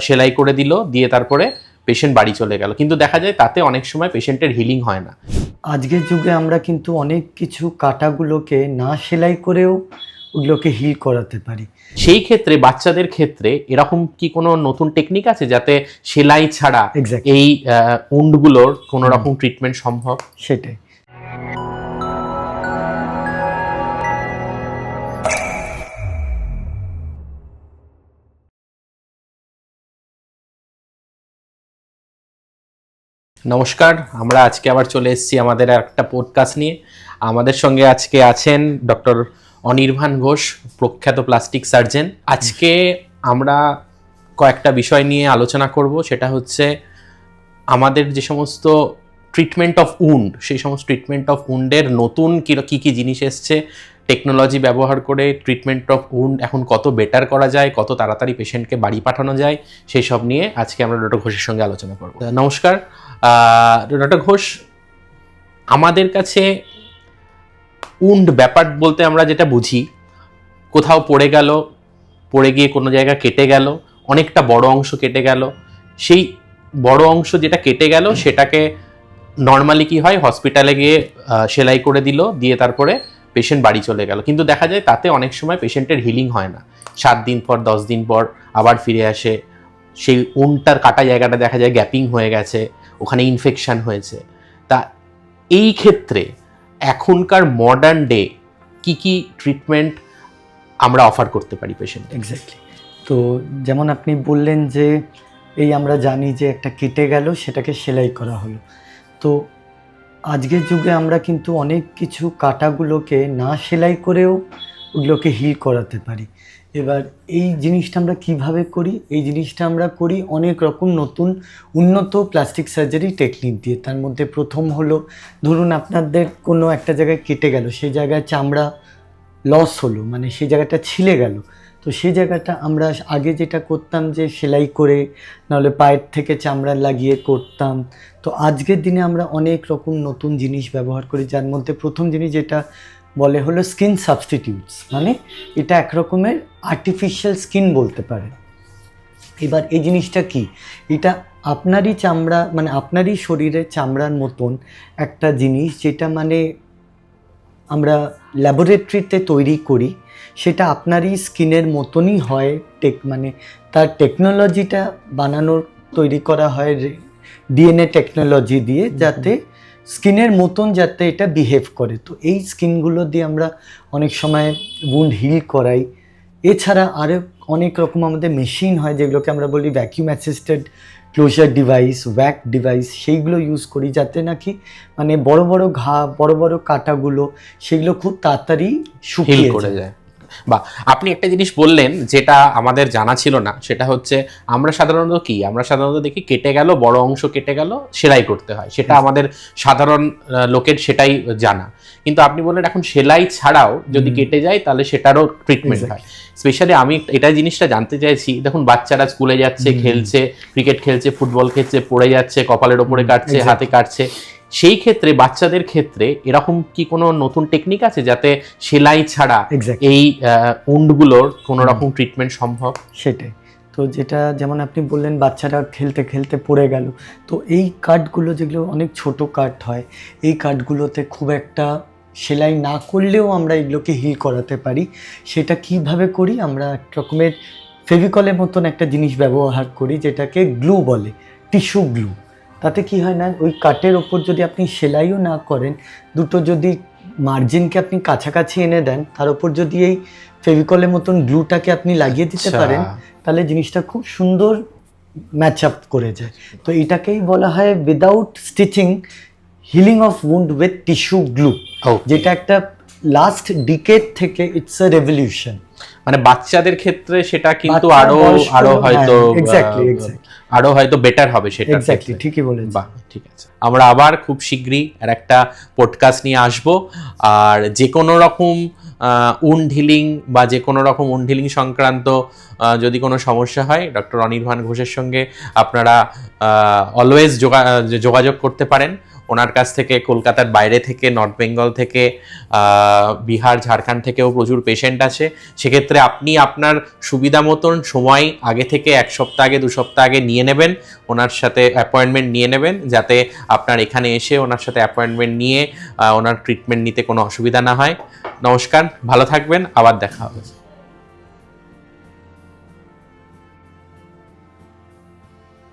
সেলাই করে দিল দিয়ে তারপরে পেশেন্ট বাড়ি চলে গেল। কিন্তু দেখা যায় তাতে অনেক সময় পেশেন্টের হিলিং হয় না। আজকের যুগে আমরা কিন্তু অনেক কিছু কাটাগুলোকে না সেলাই করেও ওগুলোকে হিল করাতে পারি। সেই ক্ষেত্রে বাচ্চাদের ক্ষেত্রে এরকম কি কোনো নতুন টেকনিক আছে যাতে সেলাই ছাড়া এই উন্ডগুলোর কোনো রকম ট্রিটমেন্ট সম্ভব? সেটাই। নমস্কার, আমরা আজকে আবার চলে এসেছি আমাদের একটা পডকাস্ট নিয়ে। আমাদের সঙ্গে আজকে আছেন ডক্টর অনির্বাণ ঘোষ, প্রখ্যাত প্লাস্টিক সার্জন আজকে আমরা কয়েকটা বিষয় নিয়ে আলোচনা করব, সেটা হচ্ছে আমাদের যে সমস্ত ট্রিটমেন্ট অফ উন্ড সেই সমস্ত ট্রিটমেন্ট অফ উন্ডের নতুন কী কী জিনিস এসছে টেকনোলজি ব্যবহার করে ট্রিটমেন্ট অফ উন্ড এখন কত বেটার করা যায়, কত তাড়াতাড়ি পেশেন্টকে বাড়ি পাঠানো যায় সেই সব নিয়ে আজকে আমরা ডক্টর ঘোষের সঙ্গে আলোচনা করব। নমস্কার। ডক্টর ঘোষ, আমাদের কাছে উন্ড ব্যাপার বলতে আমরা যেটা বুঝি, কোথাও পড়ে গেল, পড়ে গিয়ে কোনো জায়গা কেটে গেল, অনেকটা বড় অংশ কেটে গেল, সেই বড় অংশ যেটা কেটে গেল, সেটাকে নর্মালি কি হয় হসপিটালে গিয়ে সেলাই করে দিল, দিয়ে তারপরে পেশেন্ট বাড়ি চলে গেল। কিন্তু দেখা যায় তাতে অনেক সময় পেশেন্টের হিলিং হয় না। সাত দিন পর, দশ দিন পর আবার ফিরে আসে। সেই উনটার কাটা জায়গাটা দেখা যায় গ্যাপিং হয়ে গেছে, ওখানে ইনফেকশন হয়েছে। তা এই ক্ষেত্রে এখনকার মডার্ন ডে কি কি ট্রিটমেন্ট আমরা অফার করতে পারি পেশেন্ট এক্স্যাক্টলি তো যেমন আপনি বললেন যে, এই আমরা জানি যে একটা কেটে গেল, সেটাকে সেলাই করা হলো। তো আজকের যুগে আমরা কিন্তু অনেক কিছু কাটাগুলোকে না সেলাই করেও ওগুলোকে হিল করাতে পারি। এবার এই জিনিসটা আমরা কীভাবে করি? এই জিনিসটা আমরা করি অনেক রকম নতুন, উন্নত প্লাস্টিক সার্জারি টেকনিক দিয়ে। তার মধ্যে প্রথম হলো, ধরুন আপনাদের কোনো একটা জায়গায় কেটে গেল, সেই জায়গায় চামড়া লস হলো মানে সেই জায়গাটা ছিলে গেল। তো সেই জায়গাটা আমরা আগে যেটা করতাম যে সেলাই করে, নাহলে পায়ের থেকে চামড়া লাগিয়ে করতাম। তো আজকের দিনে আমরা অনেক রকম নতুন জিনিস ব্যবহার করি, যার মধ্যে প্রথম জিনিস যেটা বলে হলো স্কিন সাবস্টিটিউটস মানে এটা এক রকমের আর্টিফিশিয়াল স্কিন বলতে পারে। এবার এই জিনিসটা কি? এটা আপনারই চামড়া মানে আপনারই শরীরের চামড়ার মতন একটা জিনিস, যেটা মানে আমরা ল্যাবরেটরিতে তৈরি করি সেটা আপনারই স্কিনের মতনই হয় টেক মানে তার টেকনোলজিটা বানানোর তৈরি করা হয় ডিএনএ টেকনোলজি দিয়ে যাতে স্কিনের মতন যাতে এটা বিহেভ করে। তো এই স্কিনগুলো দিয়ে আমরা অনেক সময় উন্ড হিল করাই। এছাড়া আরও অনেক রকম আমাদের মেশিন হয় যেগুলোকে আমরা বলি vacuum assisted closure device VAC device সেইগুলো ইউজ করি যাতে নাকি মানে বড় বড় ঘা বড় বড় কাটাগুলো সেগুলো খুব তাড়াতাড়ি শুকিয়ে যায়। বা আপনি একটা জিনিস বললেন যেটা আমাদের জানা ছিল না সেটা হচ্ছে আমরা সাধারণত কি? আমরা সাধারণত দেখি কেটে গেল বড় অংশ কেটে গেল সেলাই করতে হয়। সেটা আমাদের সাধারণ লোকের সেটাই জানা। কিন্তু আপনি বললেন এখন সেলাই ছাড়াও যদি কেটে যায় তাহলে সেটারও ট্রিটমেন্ট হয়। স্পেশালি আমি এটা জিনিসটা জানতে চাইছি। দেখুন বাচ্চারা স্কুলে যাচ্ছে খেলছে ক্রিকেট খেলছে ফুটবল খেলছে পড়ে যাচ্ছে কপালের ওপরে কাটছে হাতে কাটছে। সেই ক্ষেত্রে বাচ্চাদের ক্ষেত্রে এরকম কি কোনো নতুন টেকনিক আছে যাতে সেলাই ছাড়া এই উন্ডগুলোর কোনো রকম ট্রিটমেন্ট সম্ভব? সেটাই। তো যেটা যেমন আপনি বললেন বাচ্চারা খেলতে খেলতে পড়ে গেল। তো এই কাঠগুলো যেগুলো অনেক ছোট কাঠ হয় এই কাঠগুলোতে খুব একটা সেলাই না করলেও আমরা এগুলোকে হিল করাতে পারি। সেটা কীভাবে করি? আমরা এক রকমের ফেভিকলের মতন একটা জিনিস ব্যবহার করি যেটাকে গ্লু বলে টিস্যু গ্লু। তাতে কি হয় না ওই কাঠের ওপর যদি আপনি সেলাইও না করেন দুটো যদি মার্জিনকে আপনি কাছাকাছি এনে দেন তার উপর যদি এই ফেভিকলের মতন গ্লুটাকে আপনি লাগিয়ে দিতে আচ্ছা। পারেন তাহলে জিনিসটা খুব সুন্দর ম্যাচ আপ করে যায় তো এটাকেই বলা হয় without stitching healing of wound with tissue glue যেটা একটা লাস্ট ডিকেট থেকে ইটস আ রেভলিউশন মানে বাচ্চাদের ক্ষেত্রে সেটা কিন্তু আরও আরও হ্যাঁ, হয়তো exactly, আহ, exactly. আরও হয়তো বেটার হবে সেটা এক্স্যাক্টলি ঠিকই বলেছেন। বাহ ঠিক আছে। আমরা আবার খুব শীঘ্রই আর একটা পডকাস্ট নিয়ে আসব। আর যে কোনো রকম উন্ড হিলিং বা যে কোনো রকম উন্ড হিলিং সংক্রান্ত যদি কোনো সমস্যা হয় ডক্টর অনির্বাণ ঘোষের সঙ্গে আপনারা অলওয়েজ যোগাযোগ করতে পারেন। ওনার কাছ থেকে, কলকাতার বাইরে থেকে, নর্থ বেঙ্গল থেকে বিহার, ঝাড়খণ্ড থেকেও প্রচুর পেশেন্ট আছে সেক্ষেত্রে আপনি আপনার সুবিধা মতন সময় আগে থেকে এক সপ্তাহ আগে, দু সপ্তাহ আগে নিয়ে নেবেন, ওনার সাথে অ্যাপয়েন্টমেন্ট নিয়ে নেবেন, যাতে আপনার এখানে এসে ওনার সাথে অ্যাপয়েন্টমেন্ট নিয়ে ওনার ট্রিটমেন্ট নিতে কোনো অসুবিধা না হয়। নমস্কার, ভালো থাকবেন, আবার দেখা হবে।